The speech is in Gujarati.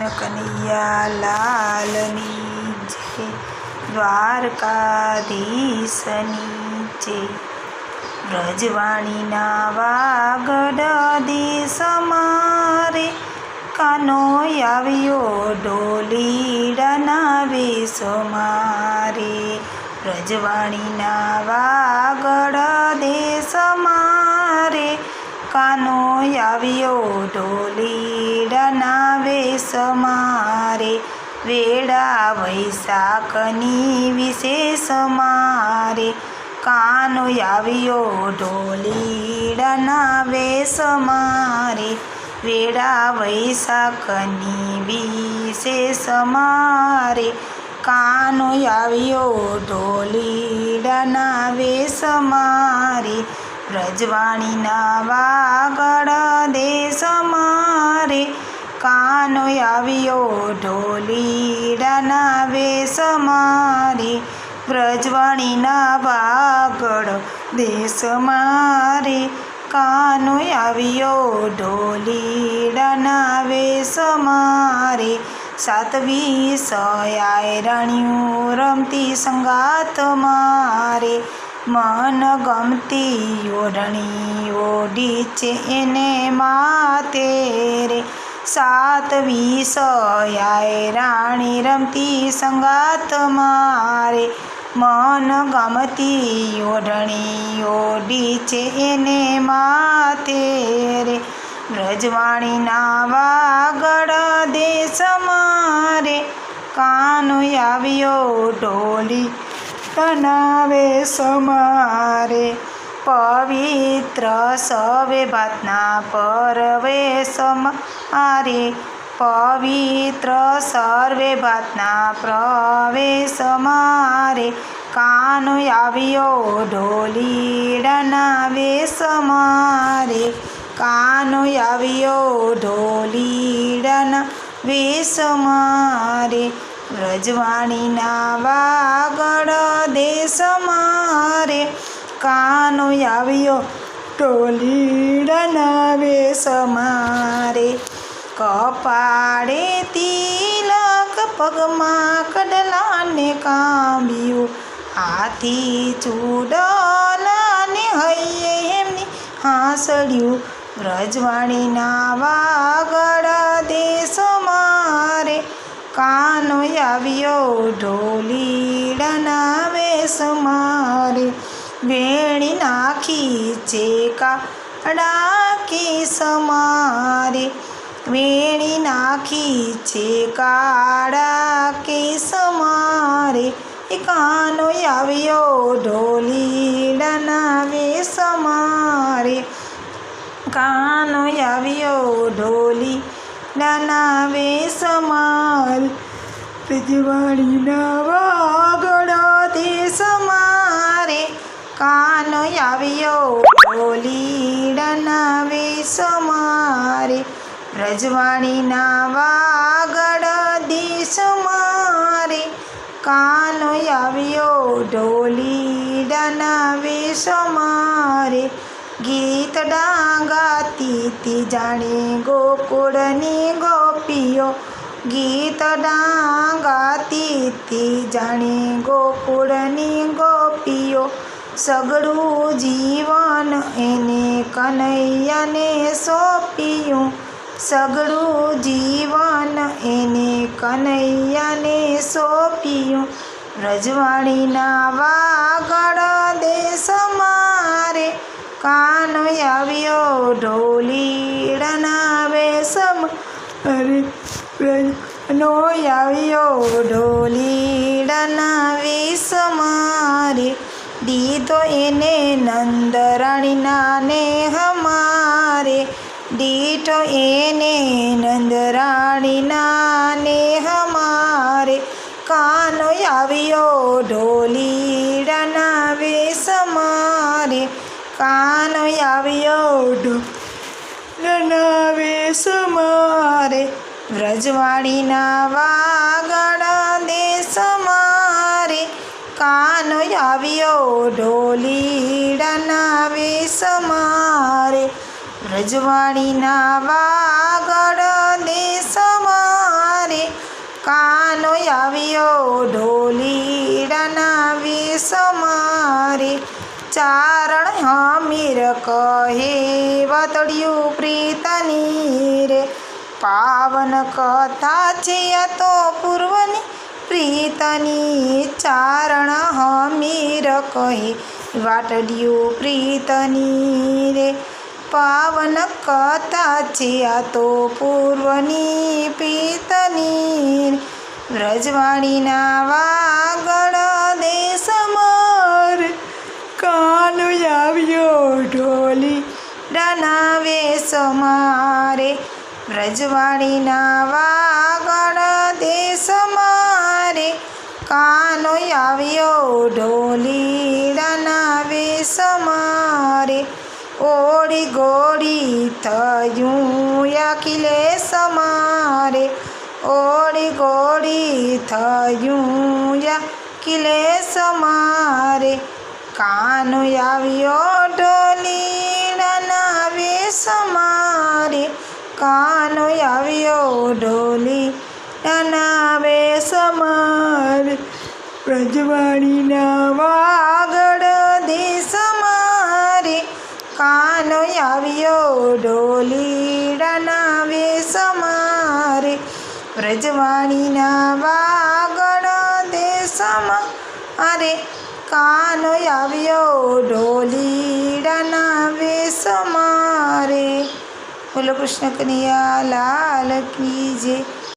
કૃષ્ણ કનૈયા લાલની જય, દ્વારકાધીશની જય. વ્રજવાણીના વાગડ દેશ મારે કાનો આવ્યો ડોલીડાના વેશ મારે. વ્રજવાણીના વાગડ દેશ મારે કાનો આવ્યો ઢોલીડાના ડનાવે સમારે વેડા વૈશાખની વિશેષ મારે કાનો આવ્યો ઢોલીડાના ડનાવે સમારે વેડા વૈશાખની વિશેષ મારે કાનો આવ્યો ઢોલીડાના ડનાવે મારે વ્રજવાણીના વાગડ દેશ મારે કાનો આવ્યો ઢોલીડાના વેશ મારે વ્રજવાણીના વાગડ દેશ મારે કાનો આવ્યો ઢોલીડાના વેશ મારે સાતવી સયાય રાણિયું રમતી સંગાત મારે. મન ગમતી ઓઢણી ઓઢી છે એને માતે રે. સાતવી સયાય રાણી રમતી સંગાત મારે. મન ગમતી ઓઢણી ઓઢી છે એને માતે રે. વ્રજવાણીના વાગડ દેશ મારે. કાનો આવ્યો ઢોલી બનાવે સમારે, પવિત્ર સવે ભાતના પરવે મારે પવિત્ર સર્વે ભાતના પ્રવેશ મારે કાનો આવ્યો ઢોલીડના વેશ મારે કાનો આવ્યો ઢોલીડાના વેશ મારે દેશ મારે કાનો આવ્યો? ઢોલીડાના વેશ મારે. કપાળે તિલક પગમાં કડલાને કાંબ્યું હાથી ચૂડલાને હૈયે એમની હાંસળ્યું. વ્રજવાણીના વાગડા દેશ મારે. કાનો આવ્યો? ઢોલીડાના વેશ મારે. વેણી નાખી છે કાડાકી સમારે. મારે વેણી નાખી છે કાળા કેસ મારે એ કાનો આવ્યો ઢોલીડાના વેશ મારે કાનો આવ્યો ઢોલી નાના વેશ મારે રજવાડીના વાગડ દેશ કાનો આવ્યો. ઢોલીડાના વેશ રજવાણીના વાગડ દેશ મારે. કાનો આવ્યો. ઢોલીડાના વેશ મારે. ગીત ડાંગાતી તી જાણે ગોકુળની ગોપીઓ. ગીત ડાંગાતી તી જાણે ગોકુળની ગોપીઓ. સગડું જીવન એને કનૈયાને સોંપ્યું. સગડું જીવન એને કનૈયાને સોંપ્યું. રજવાડીના વાગડ દેશ મારે કાન આવ્યો ઢોલીડના અરે નો આવ્યો ઢોલીડના વેશ મારે દીધો એને નંદરાણીના ને હમારે દીઠો એને નંદરાણીના ને હમારે કાનો આવ્યો ઢોલીડાના વેશ સમારે કાનો આવ્યો ઢો વેશ મારે. વ્રજવાડીના વાગડ દેશ મારે. કાનો આવ્યો ઢોલીડાના વેશ મારે. રજવાડીના વાગડ દેશ મારે. આવ્યો ઢોલીડાના વેશ મારે. ચારણ હમીર કહે, વતડ્યું પ્રીતની રે. પાવન કથા છે તો પૂર્વની પ્રીતની ચારણ હમીર કહી, વાટડિયું પ્રીતની રે, પાવન કથા છે આ તો પૂર્વની પ્રીતની વ્રજવાણીના વાગણ દેશ કાલ આવ્યો ઢોલી ડનાવે સમારે મારે. વ્રજવાણીના વાગણ દેશ મારે કાનો આવ્યો ઢોલીડાના વેશ મારે ઓડી ગોડી થયું અખિલે સમારે. ઓડી ગોડી થયું અખિલે સમારે. કાનો આવ્યો ઢોલીડાના વેશ મારે કાનો આવ્યો ઢોલી નાના વેશ મારે પ્રજવાણીના વાગડ દેશ મારે. કાનો આવ્યો ઢોલીડાના વેશ સમારે. પ્રજવાણીના વાગડ દેશમાં અરે કાનો આવ્યો ઢોલીડાના વેશ સમારે. બોલો કૃષ્ણ કનૈયા, લાલ કી જય.